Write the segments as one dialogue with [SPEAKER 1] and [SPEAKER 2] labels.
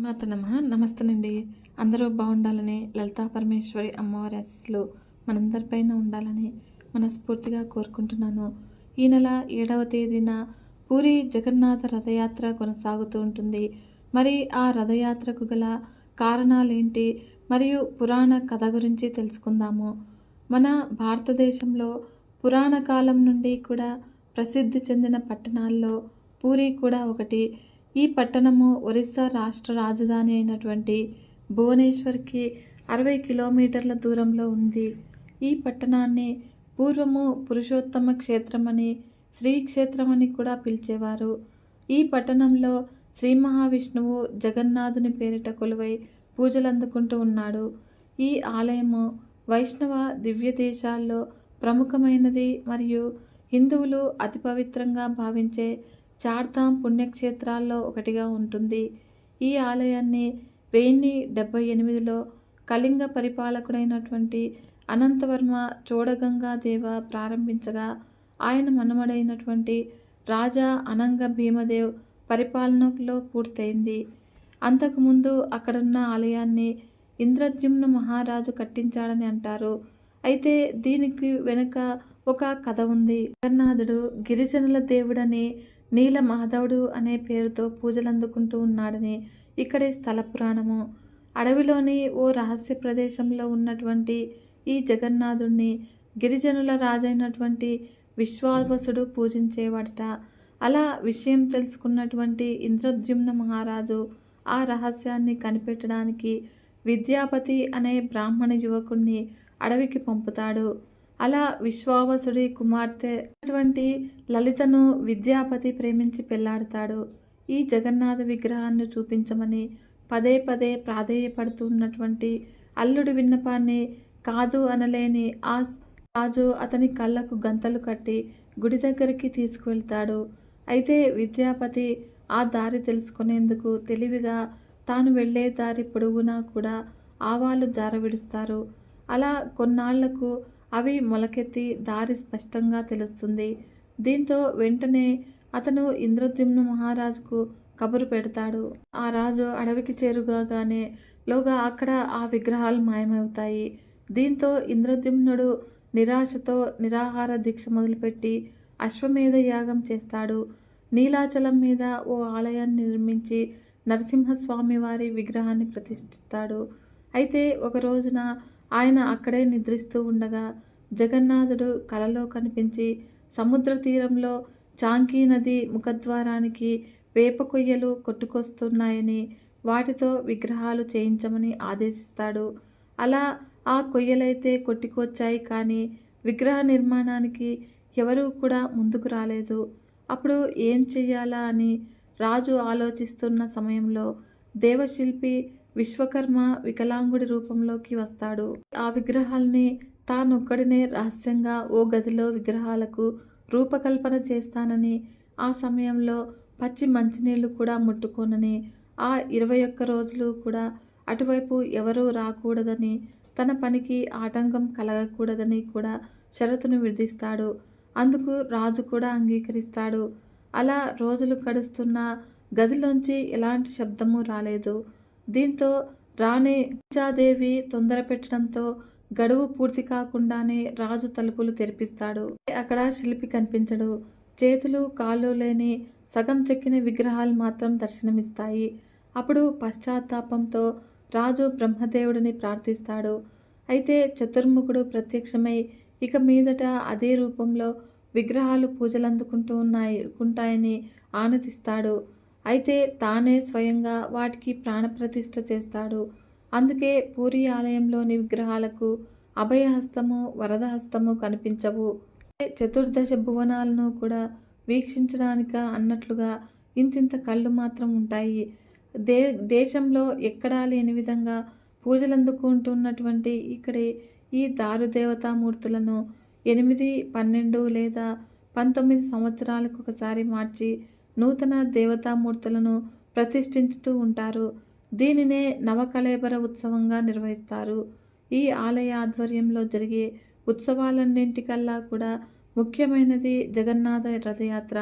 [SPEAKER 1] మాతనమ్మ నమస్తేనండి. అందరూ బాగుండాలని లలితా పరమేశ్వరి అమ్మవారి ఆశీస్సులు మనందరిపైన ఉండాలని మనస్ఫూర్తిగా కోరుకుంటున్నాను. ఈ నెల ఏడవ తేదీన పూరి జగన్నాథ రథయాత్ర కొనసాగుతూ ఉంటుంది. మరి ఆ రథయాత్రకు గల కారణాలేంటి? మరియు పురాణ కథ గురించి తెలుసుకుందాము. మన భారతదేశంలో పురాణ కాలం నుండి కూడా ప్రసిద్ధి చెందిన పట్టణాల్లో పూరి కూడా ఒకటి. ఈ పట్టణము ఒరిస్సా రాష్ట్ర రాజధాని అయినటువంటి భువనేశ్వర్కి అరవై కిలోమీటర్ల దూరంలో ఉంది. ఈ పట్టణాన్ని పూర్వము పురుషోత్తమ క్షేత్రమని శ్రీక్షేత్రమని కూడా పిలిచేవారు. ఈ పట్టణంలో శ్రీ మహావిష్ణువు జగన్నాథుని పేరిట కొలువై పూజలు అందుకుంటూ ఉన్నాడు. ఈ ఆలయము వైష్ణవ దివ్య దేశాల్లో ప్రముఖమైనది మరియు హిందువులు అతి పవిత్రంగా భావించే చార్ధామ్ పుణ్యక్షేత్రాల్లో ఒకటిగా ఉంటుంది. ఈ ఆలయాన్ని వెయ్యి డెబ్బై ఎనిమిదిలో కళింగ పరిపాలకుడైనటువంటి అనంతవర్మ చోడగంగాదేవ ప్రారంభించగా ఆయన మనమడైనటువంటి రాజా అనంగ భీమదేవ్ పరిపాలనలో పూర్తయింది. అంతకుముందు అక్కడున్న ఆలయాన్ని ఇంద్రద్యుమ్న మహారాజు కట్టించాడని అంటారు. అయితే దీనికి వెనుక ఒక కథ ఉంది. జగన్నాథుడు గిరిజనుల దేవుడని నీల మాధవుడు అనే పేరుతో పూజలు అందుకుంటూ ఉన్నాడని ఇక్కడి స్థల పురాణము. అడవిలోని ఓ రహస్య ప్రదేశంలో ఉన్నటువంటి ఈ జగన్నాథుణ్ణి గిరిజనుల రాజైనటువంటి విశ్వావసుడు పూజించేవాడట. అలా విషయం తెలుసుకున్నటువంటి ఇంద్రద్యుమ్న మహారాజు ఆ రహస్యాన్ని కనిపెట్టడానికి విద్యాపతి అనే బ్రాహ్మణ యువకుణ్ణి అడవికి పంపుతాడు. అలా విశ్వావసుడి కుమార్తె అటువంటి లలితను విద్యాపతి ప్రేమించి పెళ్ళాడతాడు. ఈ జగన్నాథ విగ్రహాన్ని చూపించమని పదే పదే ప్రాధేయపడుతున్నటువంటి అల్లుడి విన్నపాన్ని కాదు అనలేని ఆ రాజు అతని కళ్ళకు గంతలు కట్టి గుడి దగ్గరికి తీసుకువెళ్తాడు. అయితే విద్యాపతి ఆ దారి తెలుసుకునేందుకు తెలివిగా తాను వెళ్ళే దారి పొడవునా కూడా ఆవాలు జారవిడుస్తారు. అలా కొన్నాళ్ళకు అవి మొలకెత్తి దారి స్పష్టంగా తెలుస్తుంది. దీంతో వెంటనే అతను ఇంద్రద్యుమ్న మహారాజుకు కబురు పెడతాడు. ఆ రాజు అడవికి చేరుగానే లోగా అక్కడ ఆ విగ్రహాలు మాయమవుతాయి దీంతో ఇంద్రద్యుమ్నుడు నిరాశతో నిరాహార దీక్ష మొదలుపెట్టి అశ్వమేధ యాగం చేస్తాడు. నీలాచలం మీద ఓ ఆలయాన్ని నిర్మించి నరసింహస్వామి వారి విగ్రహాన్ని ప్రతిష్ఠిస్తాడు. అయితే ఒక రోజున ఆయన అక్కడే నిద్రిస్తూ ఉండగా జగన్నాథుడు కలలో కనిపించి సముద్ర తీరంలో చాంకీ నది ముఖద్వారానికి వేప కొయ్యలు కొట్టుకొస్తున్నాయని వాటితో విగ్రహాలు చేయించమని ఆదేశిస్తాడు. అలా ఆ కొయ్యలైతే కొట్టుకొచ్చాయి కానీ విగ్రహ నిర్మాణానికి ఎవరూ కూడా ముందుకు రాలేదు. అప్పుడు ఏం చెయ్యాలా అని రాజు ఆలోచిస్తున్న సమయంలో దేవశిల్పి విశ్వకర్మ వికలాంగుడి రూపంలోకి వస్తాడు. ఆ విగ్రహాల్ని తానొక్కడినే రహస్యంగా ఓ గదిలో విగ్రహాలకు రూపకల్పన చేస్తానని ఆ సమయంలో పచ్చి మంచినీళ్ళు కూడా ముట్టుకోనని ఆ ఇరవై ఒక్క రోజులు కూడా అటువైపు ఎవరూ రాకూడదని తన పనికి ఆటంకం కలగకూడదని కూడా షరతును విధిస్తాడు. అందుకు రాజు కూడా అంగీకరిస్తాడు. అలా రోజులు గడుస్తున్న గదిలోంచి ఎలాంటి శబ్దము రాలేదు. దీంతో రాణి దేవి తొందర పెట్టడంతో గడువు పూర్తి కాకుండానే రాజు తలుపులు తెరిపిస్తాడు. అక్కడ శిల్పి కనిపించడు. చేతులు కాళ్ళు లేని సగం చెక్కిన విగ్రహాలు మాత్రం దర్శనమిస్తాయి. అప్పుడు పశ్చాత్తాపంతో రాజు బ్రహ్మదేవుడిని ప్రార్థిస్తాడు. అయితే చతుర్ముఖుడు ప్రత్యక్షమై ఇక మీదట అదే రూపంలో విగ్రహాలు పూజలందుకుంటూ ఉన్నాయి ఉంటాయని ఆనందిస్తాడు. అయితే తానే స్వయంగా వాటికి ప్రాణప్రతిష్ఠ చేస్తాడు. అందుకే పూరి ఆలయంలోని విగ్రహాలకు అభయహస్తము వరదహస్తము కనిపించవు. చతుర్దశ భువనాలను కూడా వీక్షించడానిక అన్నట్లుగా ఇంతింత కళ్ళు మాత్రం ఉంటాయి. దే దేశంలో ఎక్కడా లేని విధంగా పూజలందుకుంటున్నటువంటి ఇక్కడి ఈ దారుదేవతామూర్తులను ఎనిమిది పన్నెండు లేదా పంతొమ్మిది సంవత్సరాలకు ఒకసారి మార్చి నూతన దేవతామూర్తులను ప్రతిష్ఠించుతూ ఉంటారు. దీనినే నవకళేబర ఉత్సవంగా నిర్వహిస్తారు. ఈ ఆలయ ఆధ్వర్యంలో జరిగే ఉత్సవాలన్నింటికల్లా కూడా ముఖ్యమైనది జగన్నాథ రథయాత్ర.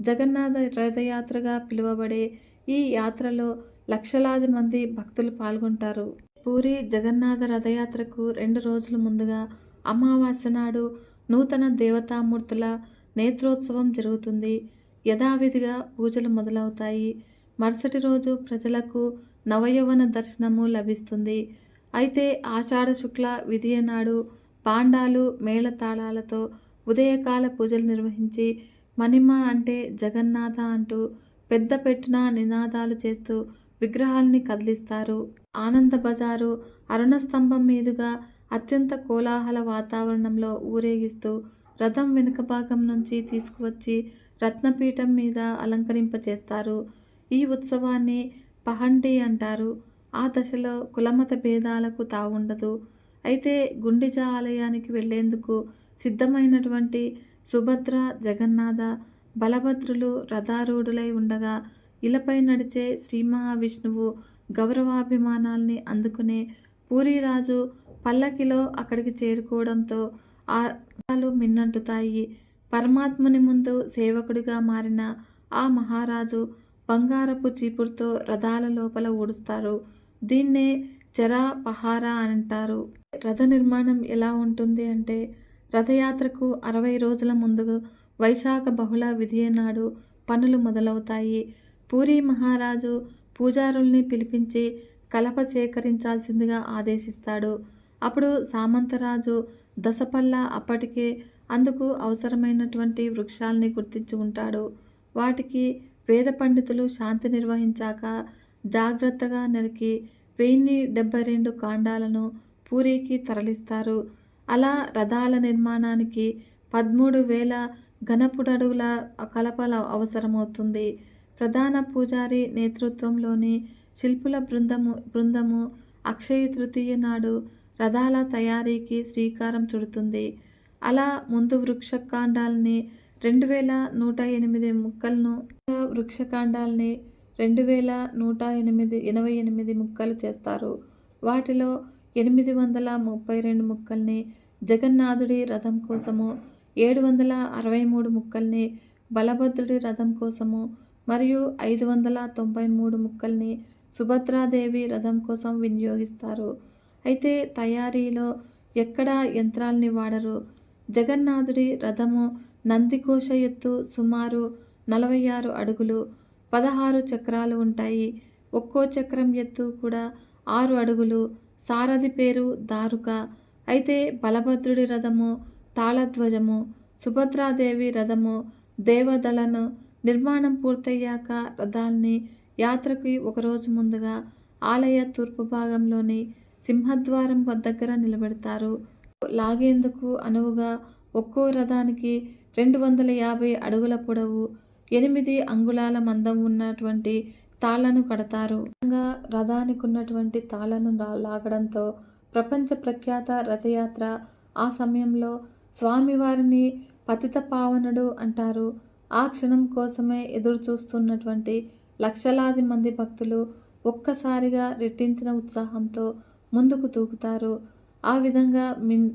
[SPEAKER 1] జగన్నాథ రథయాత్రగా పిలువబడే ఈ యాత్రలో లక్షలాది మంది భక్తులు పాల్గొంటారు. పూరి జగన్నాథ రథయాత్రకు రెండు రోజుల ముందుగా అమావాస్య నాడు నూతన దేవతామూర్తుల నేత్రోత్సవం జరుగుతుంది. యథావిధిగా పూజలు మొదలవుతాయి. మరుసటి రోజు ప్రజలకు నవయవన దర్శనము లభిస్తుంది. అయితే ఆషాఢ శుక్ల విధియ నాడు పాండాలు మేళతాళాలతో ఉదయకాల పూజలు నిర్వహించి మణిమ అంటే జగన్నాథ అంటూ పెద్ద పెట్టున నినాదాలు చేస్తూ విగ్రహాల్ని కదిలిస్తారు. ఆనంద బజారు అరుణ స్తంభం మీదుగా అత్యంత కోలాహల వాతావరణంలో ఊరేగిస్తూ రథం వెనుక భాగం నుంచి తీసుకువచ్చి రత్నపీఠం మీద అలంకరింపచేస్తారు. ఈ ఉత్సవాన్ని పహండి అంటారు. ఆ దశలో కులమత భేదాలకు తావుండదు. అయితే గుండిజ ఆలయానికి వెళ్ళేందుకు సిద్ధమైనటువంటి సుభద్ర జగన్నాథ బలభద్రులు రథారూఢులై ఉండగా ఇలపై నడిచే శ్రీ మహావిష్ణువు గౌరవాభిమానాల్ని అందుకునే పూరిరాజు పల్లకిలో అక్కడికి చేరుకోవడంతో ఆలు మిన్నంటుతాయి. పరమాత్ముని ముందు సేవకుడిగా మారిన ఆ మహారాజు బంగారపు చీపురుతో రథాల లోపల ఊడుస్తారు. దీన్నే జరా పహారా అని అంటారు రథ నిర్మాణం ఎలా ఉంటుంది అంటే రథయాత్రకు అరవై రోజుల ముందు వైశాఖ బహుళ విధియ నాడు పనులు మొదలవుతాయి. పూరి మహారాజు పూజారుల్ని పిలిపించి కలప సేకరించాల్సిందిగా ఆదేశిస్తాడు. అప్పుడు సామంతరాజు దశపల్ల అప్పటికే అందుకు అవసరమైనటువంటి వృక్షాల్ని గుర్తించి ఉంటాడు. వాటికి వేద పండితులు శాంతి నిర్వహించాక జాగ్రత్తగా నరికి వెయ్యి డెబ్బై రెండు కాండాలను పూరికి తరలిస్తారు. అలా రథాల నిర్మాణానికి పదమూడు వేల ఘనపుడడుగుల కలపల అవసరమవుతుంది. ప్రధాన పూజారి నేతృత్వంలోని శిల్పుల బృందము బృందము అక్షయ తృతీయ నాడు రథాల తయారీకి శ్రీకారం చుడుతుంది. అలా ముందు వృక్షకాండాల్ని రెండు వేల నూట ఎనిమిది ముక్కలను వృక్షకాండాల్ని రెండు వేల నూట ఎనిమిది ఎనభై ఎనిమిది ముక్కలు చేస్తారు. వాటిలో ఎనిమిది వందల ముప్పై రెండు ముక్కల్ని జగన్నాథుడి రథం కోసము ఏడు వందల అరవై మూడు ముక్కల్ని బలభద్రుడి రథం కోసము మరియు ఐదు వందల తొంభై మూడు ముక్కల్ని సుభద్రాదేవి రథం కోసం వినియోగిస్తారు. అయితే తయారీలో ఎక్కడా యంత్రాల్ని వాడరు. జగన్నాథుడి రథము నందికోశ ఎత్తు సుమారు నలభై ఆరు అడుగులు పదహారు చక్రాలు ఉంటాయి. ఒక్కో చక్రం ఎత్తు కూడా ఆరు అడుగులు. సారథి పేరు దారుక. అయితే బలభద్రుడి రథము తాళధ్వజము సుభద్రాదేవి రథము దేవదళను నిర్మాణం పూర్తయ్యాక రథాల్ని యాత్రకి ఒకరోజు ముందుగా ఆలయ తూర్పు భాగంలోని సింహద్వారం దగ్గర నిలబెడతారు. లాగేందుకు అనువుగా ఒక్కో రథానికి రెండు వందల యాభై అడుగుల పొడవు ఎనిమిది అంగుళాల మందం ఉన్నటువంటి తాళ్ళను కడతారు. రథానికి ఉన్నటువంటి తాళ్ళను లా- లాగడంతో ప్రపంచ ప్రఖ్యాత రథయాత్ర ఆ సమయంలో స్వామివారిని పతిత పావనుడు అంటారు. ఆ క్షణం కోసమే ఎదురు చూస్తున్నటువంటి లక్షలాది మంది భక్తులు ఒక్కసారిగా రెట్టించిన ఉత్సాహంతో ముందుకు తూగుతారు. ఆ విధంగా మిన్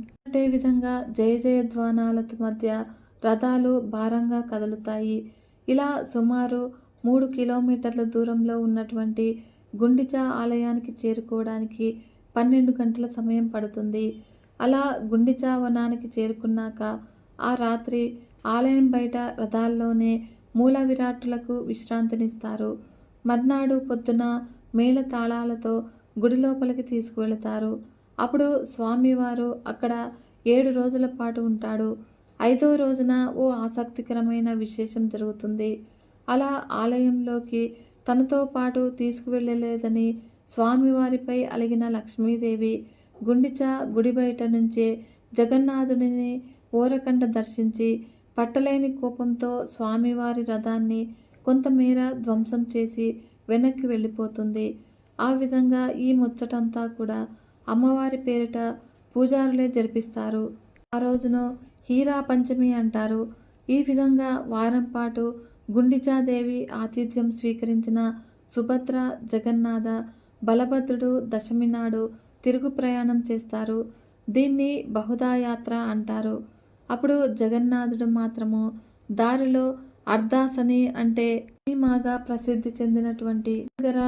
[SPEAKER 1] విధంగా జయ జయధ్వానాల మధ్య రథాలు భారంగా కదులుతాయి. ఇలా సుమారు మూడు కిలోమీటర్ల దూరంలో ఉన్నటువంటి గుండిచా ఆలయానికి చేరుకోవడానికి పన్నెండు గంటల సమయం పడుతుంది. అలా గుండిచా వనానికి చేరుకున్నాక ఆ రాత్రి ఆలయం బయట రథాల్లోనే మూల విరాట్టులకు విశ్రాంతినిస్తారు. మర్నాడు పొద్దున మేళ తాళాలతో గుడి లోపలికి తీసుకువెళతారు. అప్పుడు స్వామివారు అక్కడ ఏడు రోజుల పాటు ఉంటాడు. ఐదో రోజున ఓ ఆసక్తికరమైన విశేషం జరుగుతుంది. అలా ఆలయంలోకి తనతో పాటు తీసుకువెళ్ళలేదని స్వామివారిపై అలిగిన లక్ష్మీదేవి గుండిచ గుడి బయట నుంచే జగన్నాథుడిని ఓరకంట దర్శించి పట్టలేని కోపంతో స్వామివారి రథాన్ని కొంతమేర ధ్వంసం చేసి వెనక్కి వెళ్ళిపోతుంది. ఆ విధంగా ఈ ముచ్చటంతా కూడా అమ్మవారి పేరిట పూజారులే జరిపిస్తారు. ఆ రోజును హీరా పంచమి అంటారు. ఈ విధంగా వారం పాటు గుండిచాదేవి ఆతిథ్యం స్వీకరించిన సుభద్ర జగన్నాథ బలభద్రుడు దశమి నాడు తిరుగు ప్రయాణం చేస్తారు. దీన్ని బహుదాయాత్ర అంటారు. అప్పుడు జగన్నాథుడు మాత్రము దారిలో అర్ధాసని అంటే మాగా ప్రసిద్ధి చెందినటువంటి దగ్గర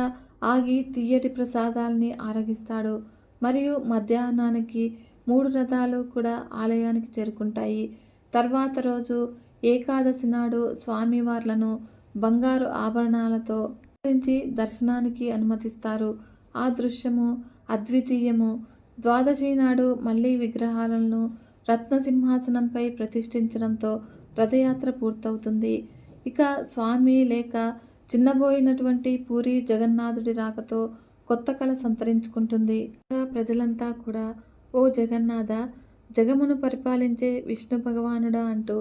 [SPEAKER 1] ఆగి తీయటి ప్రసాదాల్ని ఆరగిస్తాడు. మరియు మధ్యాహ్నానికి మూడు రథాలు కూడా ఆలయానికి చేరుకుంటాయి. తర్వాత రోజు ఏకాదశి నాడు స్వామివార్లను బంగారు ఆభరణాలతో అలంకరించి దర్శనానికి అనుమతిస్తారు. ఆ దృశ్యము అద్వితీయము. ద్వాదశి నాడు మళ్ళీ విగ్రహాలను రత్నసింహాసనంపై ప్రతిష్ఠించడంతో రథయాత్ర పూర్తవుతుంది. ఇక స్వామి లేక చిన్నబోయినటువంటి పూరి జగన్నాథుడి రాకతో కొత్త కళ సంతరించుకుంటుంది. ఇంకా ప్రజలంతా కూడా ఓ జగన్నాథ జగమును పరిపాలించే విష్ణు భగవానుడా అంటూ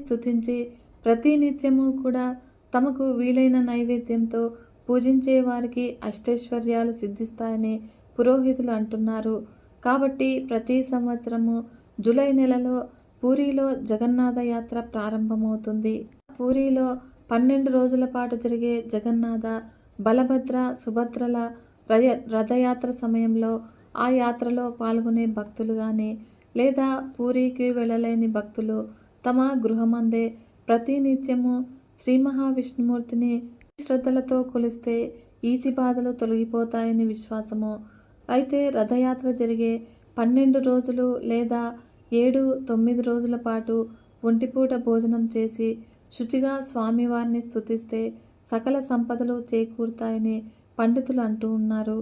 [SPEAKER 1] స్తుతించి ప్రతి నిత్యము కూడా తమకు వీలైన నైవేద్యంతో పూజించే వారికి అష్టైశ్వర్యాలు సిద్ధిస్తాయని పురోహితులు అంటున్నారు. కాబట్టి ప్రతి సంవత్సరము జూలై నెలలో పూరిలో జగన్నాథ యాత్ర ప్రారంభమవుతుంది. పూరిలో పన్నెండు రోజుల పాటు జరిగే జగన్నాథ బలభద్ర సుభద్రల రయ రథయాత్ర సమయంలో ఆ యాత్రలో పాల్గొనే భక్తులు కానీ లేదా పూరికి వెళ్ళలేని భక్తులు తమ గృహమందే ప్రతినిత్యము శ్రీ మహావిష్ణుమూర్తిని శ్రద్ధలతో కొలిస్తే ఈతి బాధలు తొలగిపోతాయని విశ్వాసము. అయితే రథయాత్ర జరిగే పన్నెండు రోజులు లేదా ఏడు తొమ్మిది రోజుల పాటు ఒంటిపూట భోజనం చేసి శుచిగా స్వామివారిని స్థుతిస్తే సకల సంపదలు చేకూరుతాయని పండితులు అంటూ ఉన్నారు.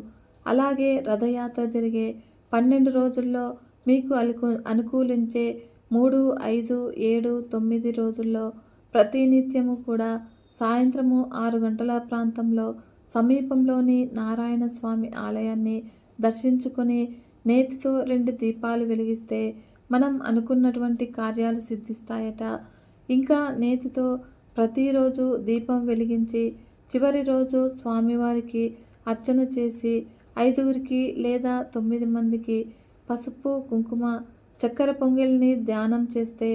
[SPEAKER 1] అలాగే రథయాత్ర జరిగే పన్నెండు రోజుల్లో మీకు అలుకు అనుకూలించే మూడు ఐదు ఏడు తొమ్మిది రోజుల్లో ప్రతినిత్యము కూడా సాయంత్రము ఆరు గంటల ప్రాంతంలో సమీపంలోని నారాయణ స్వామి ఆలయాన్ని దర్శించుకొని నేతితో రెండు దీపాలు వెలిగిస్తే మనం అనుకున్నటువంటి కార్యాలు సిద్ధిస్తాయట. ఇంకా నేతితో ప్రతిరోజు దీపం వెలిగించి చివరి రోజు స్వామివారికి అర్చన చేసి ఐదుగురికి లేదా తొమ్మిది మందికి పసుపు కుంకుమ చక్కెర పొంగిల్ని ధ్యానం చేస్తే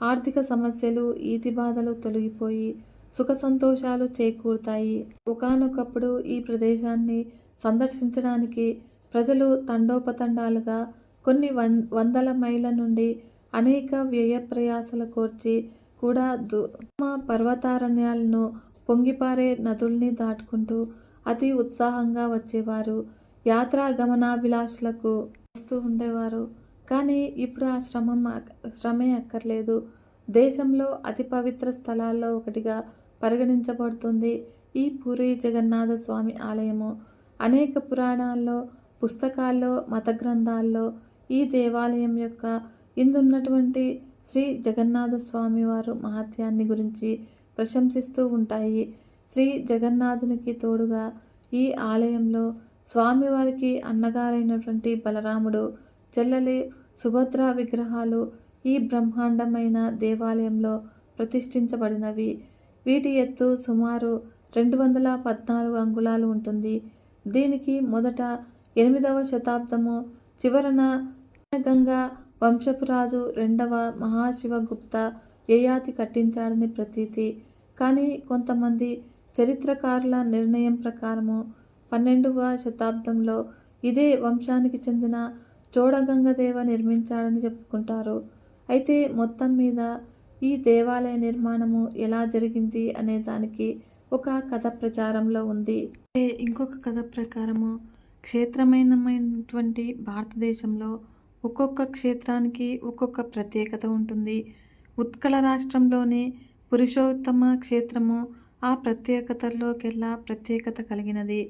[SPEAKER 1] ఆర్థిక సమస్యలు ఈతి బాధలు తొలగిపోయి సుఖ సంతోషాలు చేకూరుతాయి. ఒకానొకప్పుడు ఈ ప్రదేశాన్ని సందర్శించడానికి ప్రజలు తండోపతండాలుగా కొన్ని వందల మైళ్ళ నుండి అనేక వ్యయ ప్రయాసలు కోర్చి కూడా దుర్గమ పర్వతారణ్యాలను పొంగిపారే నదుల్ని దాటుకుంటూ అతి ఉత్సాహంగా వచ్చేవారు. యాత్రా గమనాభిలాషులకు వస్తూ ఉండేవారు. కానీ ఇప్పుడు ఆ శ్రమం శ్రమే అక్కర్లేదు. దేశంలో అతి పవిత్ర స్థలాల్లో ఒకటిగా పరిగణించబడుతుంది ఈ పూరి జగన్నాథ స్వామి ఆలయము. అనేక పురాణాల్లో పుస్తకాల్లో మత గ్రంథాల్లో ఈ దేవాలయం యొక్క ఇందున్నటువంటి శ్రీ జగన్నాథ స్వామి వారు మహత్యాన్ని గురించి ప్రశంసిస్తూ ఉంటాయి. శ్రీ జగన్నాథునికి తోడుగా ఈ ఆలయంలో స్వామివారికి అన్నగారైనటువంటి బలరాముడు చెల్లెలి సుభద్ర విగ్రహాలు ఈ బ్రహ్మాండమైన దేవాలయంలో ప్రతిష్ఠించబడినవి. వీటి ఎత్తు సుమారు రెండు వందల పద్నాలుగు అంగుళాలు ఉంటుంది. దీనికి మొదట ఎనిమిదవ శతాబ్దము చివరన గంగా వంశపురాజు రెండవ మహాశివగుప్త యయాతి కట్టించాడని ప్రతీతి. కానీ కొంతమంది చరిత్రకారుల నిర్ణయం ప్రకారము పన్నెండవ శతాబ్దంలో ఇదే వంశానికి చెందిన చోడగంగదేవ నిర్మించాడని చెప్పుకుంటారు. అయితే మొత్తం మీద ఈ దేవాలయ నిర్మాణము ఎలా జరిగింది అనే దానికి ఒక కథ ప్రచారంలో ఉంది. ఇంకొక కథ ప్రకారము క్షేత్రమైనటువంటి భారతదేశంలో ఒక్కొక్క క్షేత్రానికి ఒక్కొక్క ప్రత్యేకత ఉంటుంది. ఉత్కళ రాష్ట్రంలోని పురుషోత్తమ క్షేత్రము ఆ ప్రత్యేకతల్లోకెల్లా ప్రత్యేకత కలిగినది.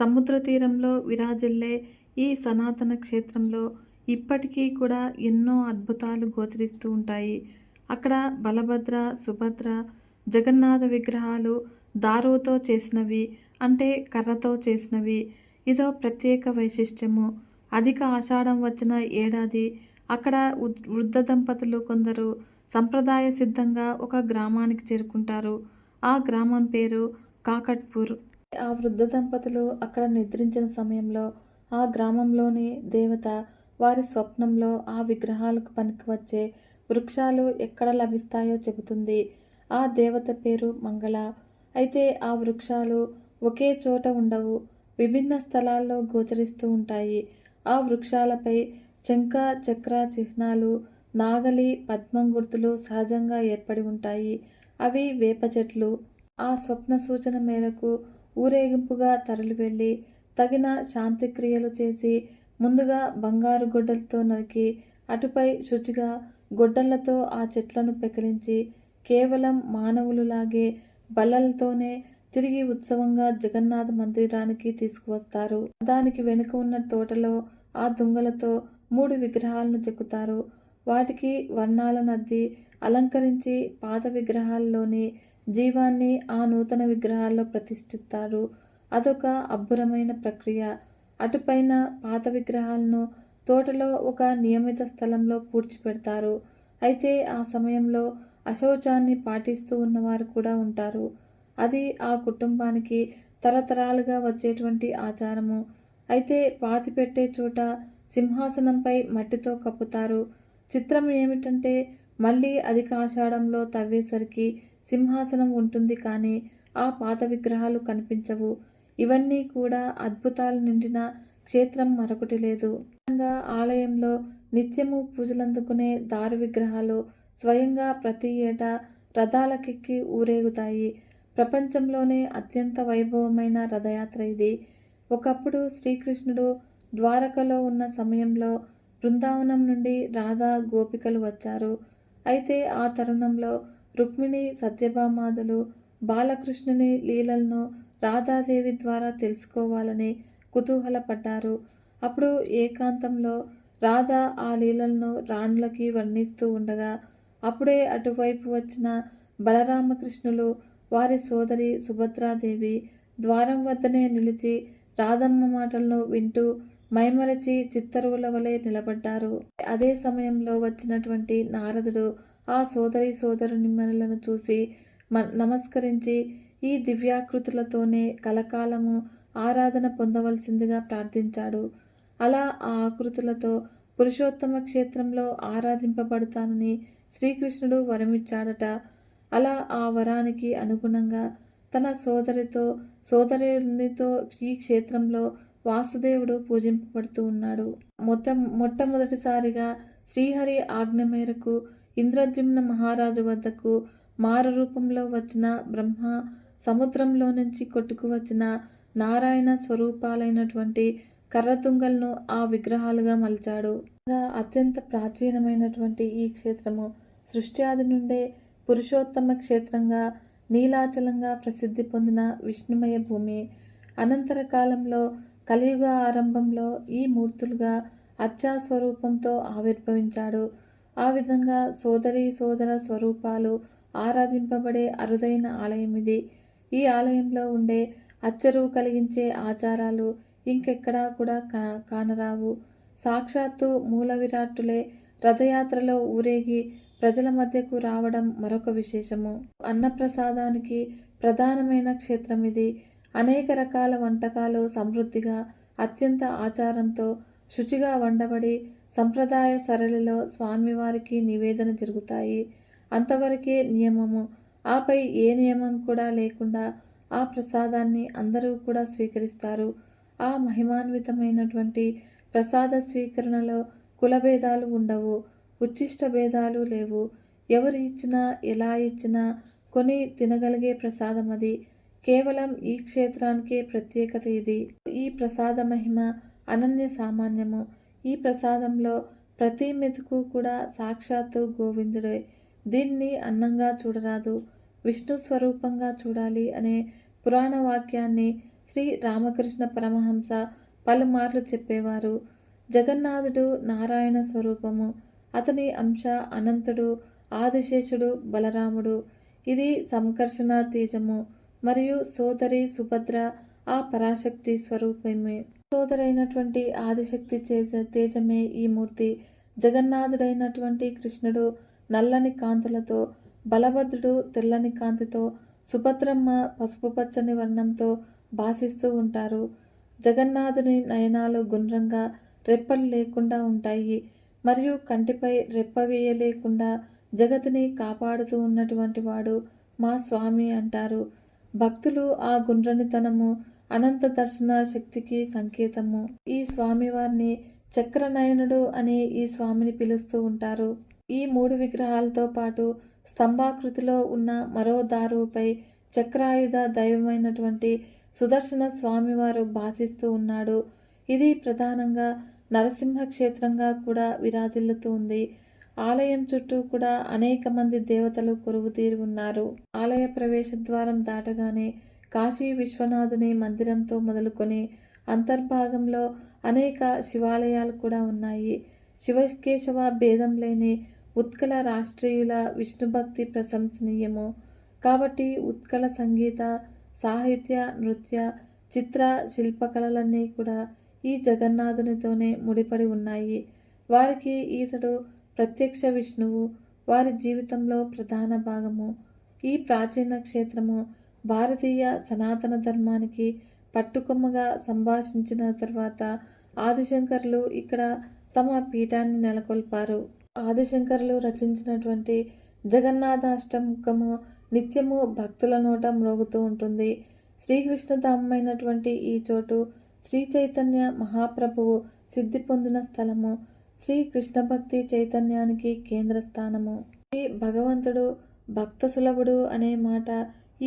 [SPEAKER 1] సముద్ర తీరంలో విరాజిల్లే ఈ సనాతన క్షేత్రంలో ఇప్పటికీ కూడా ఎన్నో అద్భుతాలు గోచరిస్తూ ఉంటాయి. అక్కడ బలభద్ర సుభద్ర జగన్నాథ విగ్రహాలు దారుతో చేసినవి అంటే కర్రతో చేసినవి. ఇదో ప్రత్యేక వైశిష్ట్యము. అధిక ఆషాఢం వచ్చిన ఏడాది అక్కడ వృద్ధ దంపతులు కొందరు సంప్రదాయ సిద్ధంగా ఒక గ్రామానికి చేరుకుంటారు. ఆ గ్రామం పేరు కాకట్పూర్. ఆ వృద్ధ దంపతులు అక్కడ నిద్రించిన సమయంలో ఆ గ్రామంలోని దేవత వారి స్వప్నంలో ఆ విగ్రహాలకు పనికి వచ్చే వృక్షాలు ఎక్కడ లభిస్తాయో చెబుతుంది. ఆ దేవత పేరు మంగళ. అయితే ఆ వృక్షాలు ఒకే చోట ఉండవు విభిన్న స్థలాల్లో గోచరిస్తూ ఉంటాయి. ఆ వృక్షాలపై శంఖ చక్ర చిహ్నాలు నాగలి పద్మం గుర్తులు సహజంగా ఏర్పడి ఉంటాయి. అవి వేప చెట్లు. ఆ స్వప్న సూచన మేరకు ఊరేగింపుగా తరలి వెళ్ళి తగిన శాంతిక్రియలు చేసి ముందుగా బంగారు గొడ్డలతో నరికి అటుపై శుచిగా గొడ్డళ్ళతో ఆ చెట్లను పెకిలించి కేవలం మానవులులాగే బల్లలతోనే తిరిగి ఉత్సవంగా జగన్నాథ మందిరానికి తీసుకువస్తారు. దానికి వెనుక ఉన్న తోటలో ఆ దుంగలతో మూడు విగ్రహాలను చెక్కుతారు. వాటికి వర్ణాలనద్ది అలంకరించి పాత విగ్రహాల్లోని జీవాన్ని ఆ నూతన విగ్రహాల్లో ప్రతిష్ఠిస్తారు. అదొక అబ్బురమైన ప్రక్రియ. అటుపైన పాత విగ్రహాలను తోటలో ఒక నియమిత స్థలంలో పూడ్చిపెడతారు. అయితే ఆ సమయంలో అశౌచాన్ని పాటిస్తూ ఉన్నవారు కూడా ఉంటారు. అది ఆ కుటుంబానికి తరతరాలుగా వచ్చేటువంటి ఆచారము. అయితే పాతి పెట్టే చోట సింహాసనంపై మట్టితో కప్పుతారు. చిత్రం ఏమిటంటే మళ్ళీ అధిక ఆషాఢంలో తవ్వేసరికి సింహాసనం ఉంటుంది కానీ ఆ పాత విగ్రహాలు కనిపించవు. ఇవన్నీ కూడా అద్భుతాలు నిండిన క్షేత్రం మరొకటి లేదు. ముఖ్యంగా ఆలయంలో నిత్యము పూజలందుకునే దారు విగ్రహాలు స్వయంగా ప్రతి ఏటా రథాలకెక్కి ఊరేగుతాయి. ప్రపంచంలోనే అత్యంత వైభవమైన రథయాత్ర ఇది. ఒకప్పుడు శ్రీకృష్ణుడు ద్వారకలో ఉన్న సమయంలో బృందావనం నుండి రాధా గోపికలు వచ్చారు. అయితే ఆ తరుణంలో రుక్మిణి సత్యభామాదులు బాలకృష్ణుని లీలలను రాధాదేవి ద్వారా తెలుసుకోవాలని కుతూహలపడ్డారు. అప్పుడు ఏకాంతంలో రాధ ఆ లీలలను రాణులకి వర్ణిస్తూ ఉండగా అప్పుడే అటువైపు వచ్చిన బలరామకృష్ణులు వారి సోదరి సుభద్రాదేవి ద్వారం వద్దనే నిలిచి రాధమ్మ మాటలను వింటూ మైమరచి చిత్తరువుల వలె నిలబడ్డారు. అదే సమయంలో వచ్చినటువంటి నారదుడు ఆ సోదరి సోదరునిమనులను చూసి మ నమస్కరించి ఈ దివ్యాకృతులతోనే కలకాలము ఆరాధన పొందవలసిందిగా ప్రార్థించాడు. అలా ఆ ఆకృతులతో పురుషోత్తమ క్షేత్రంలో ఆరాధింపబడతానని శ్రీకృష్ణుడు వరమిచ్చాడట. అలా ఆ వరానికి అనుగుణంగా తన సోదరితో సోదరునితో ఈ క్షేత్రంలో వాసుదేవుడు పూజింపబడుతూ ఉన్నాడు. మొత్తం మొట్టమొదటిసారిగా శ్రీహరి ఆజ్ఞ మేరకు ఇంద్రద్యుమ్న మహారాజు వద్దకు మారు రూపంలో వచ్చిన బ్రహ్మ సముద్రంలో నుంచి కొట్టుకు వచ్చిన నారాయణ స్వరూపాలైనటువంటి కర్రతుంగలను ఆ విగ్రహాలుగా మలిచాడు. అత్యంత ప్రాచీనమైనటువంటి ఈ క్షేత్రము సృష్టి ఆది నుండే పురుషోత్తమ క్షేత్రంగా నీలాచలంగా ప్రసిద్ధి పొందిన విష్ణుమయ భూమి. అనంతర కాలంలో కలియుగ ఆరంభంలో ఈ మూర్తులుగా అర్చా స్వరూపంతో ఆవిర్భవించాడు. ఆ విధంగా సోదరి సోదర స్వరూపాలు ఆరాధింపబడే అరుదైన ఆలయం ఇది. ఈ ఆలయంలో ఉండే అచ్చరువు కలిగించే ఆచారాలు ఇంకెక్కడా కూడా కా కానరావు. సాక్షాత్తు మూల విరాట్టులే రథయాత్రలో ఊరేగి ప్రజల మధ్యకు రావడం మరొక విశేషము. అన్నప్రసాదానికి ప్రధానమైన క్షేత్రం ఇది. అనేక రకాల వంటకాలు సమృద్ధిగా అత్యంత ఆచారంతో శుచిగా వండబడి సంప్రదాయ సరళిలో స్వామివారికి నివేదన జరుగుతాయి. అంతవరకే నియమము. ఆపై ఏ నియమం కూడా లేకుండా ఆ ప్రసాదాన్ని అందరూ కూడా స్వీకరిస్తారు. ఆ మహిమాన్వితమైనటువంటి ప్రసాద స్వీకరణలో కులభేదాలు ఉండవు. ఉచ్చిష్ట భేదాలు లేవు. ఎవరు ఇచ్చినా ఎలా ఇచ్చినా కొని తినగలిగే ప్రసాదం అది. కేవలం ఈ క్షేత్రానికే ప్రత్యేకత ఇది. ఈ ప్రసాద మహిమ అనన్య సామాన్యము. ఈ ప్రసాదంలో ప్రతి మెతుకు కూడా సాక్షాత్తు గోవిందుడే. దీన్ని అన్నంగా చూడరాదు. విష్ణు స్వరూపంగా చూడాలి అనే పురాణ వాక్యాన్ని శ్రీ రామకృష్ణ పరమహంస పలుమార్లు చెప్పేవారు. జగన్నాథుడు నారాయణ స్వరూపము. అతని అంశ అనంతుడు ఆదిశేషుడు బలరాముడు. ఇది సంకర్షణ తేజము మరియు సోదరి సుభద్ర ఆ పరాశక్తి స్వరూపమే. సోదరైనటువంటి ఆదిశక్తి తేజ తేజమే ఈ మూర్తి. జగన్నాథుడైనటువంటి కృష్ణుడు నల్లని కాంతులతో బలభద్రుడు తెల్లని కాంతితో సుభద్రమ్మ పసుపు పచ్చని వర్ణంతో భాసిస్తూ ఉంటారు. జగన్నాథుని నయనాలు గుండ్రంగా రెప్పలు లేకుండా ఉంటాయి. మరియు కంటిపై రెప్పవేయలేకుండా జగత్ని కాపాడుతూ ఉన్నటువంటి వాడు మా స్వామి అంటారు. భక్తులు ఆ గుండ్రనితనము అనంత దర్శన శక్తికి సంకేతము. ఈ స్వామివారిని చక్రనయనుడు అని ఈ స్వామిని పిలుస్తూ ఉంటారు. ఈ మూడు విగ్రహాలతో పాటు స్తంభాకృతిలో ఉన్న మరో దారుపై చక్రాయుధ దైవమైనటువంటి సుదర్శన స్వామివారు భాసిస్తూ ఉన్నాడు. ఇది ప్రధానంగా నరసింహ క్షేత్రంగా కూడా విరాజిల్లుతుంది ఆలయం చుట్టూ కూడా అనేక మంది దేవతలు కొలువుతీరి ఉన్నారు ఆలయ ప్రవేశ ద్వారం దాటగానే కాశీ విశ్వనాథుని మందిరంతో మొదలుకొని అంతర్భాగంలో అనేక శివాలయాలు కూడా ఉన్నాయి. శివకేశవ భేదం లేని ఉత్కల రాష్ట్రీయుల విష్ణుభక్తి ప్రశంసనీయము. కాబట్టి ఉత్కల సంగీత సాహిత్య నృత్య చిత్ర శిల్పకళలన్నీ కూడా ఈ జగన్నాథునితోనే ముడిపడి ఉన్నాయి. వారికి ఈతడు ప్రత్యక్ష విష్ణువు వారి జీవితంలో ప్రధాన భాగము. ఈ ప్రాచీన క్షేత్రము భారతీయ సనాతన ధర్మానికి పట్టుకొమ్మగా సంభాషించిన తర్వాత ఆదిశంకర్లు ఇక్కడ తమ పీఠాన్ని నెలకొల్పారు. ఆదిశంకర్లు రచించినటువంటి జగన్నాథాష్టముఖము నిత్యము భక్తుల నోట మ్రోగుతూ ఉంటుంది. శ్రీకృష్ణధామైనటువంటి ఈ చోటు శ్రీ చైతన్య మహాప్రభువు సిద్ధి పొందిన స్థలము. శ్రీ కృష్ణ భక్తి చైతన్యానికి కేంద్ర స్థానము. శ్రీ భగవంతుడు భక్త సులభుడు అనే మాట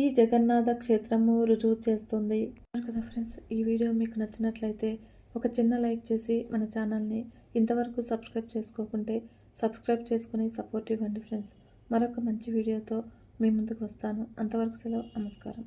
[SPEAKER 1] ఈ జగన్నాథ క్షేత్రము రుజువు చేస్తుంది. కదా ఫ్రెండ్స్ ఈ వీడియో మీకు నచ్చినట్లయితే ఒక చిన్న లైక్ చేసి మన ఛానల్ని ఇంతవరకు సబ్స్క్రైబ్ చేసుకోకుంటే సబ్స్క్రైబ్ చేసుకుని సపోర్ట్ ఇవ్వండి ఫ్రెండ్స్ మరొక మంచి వీడియోతో మీ ముందుకు వస్తాను. అంతవరకు సెలవు నమస్కారం.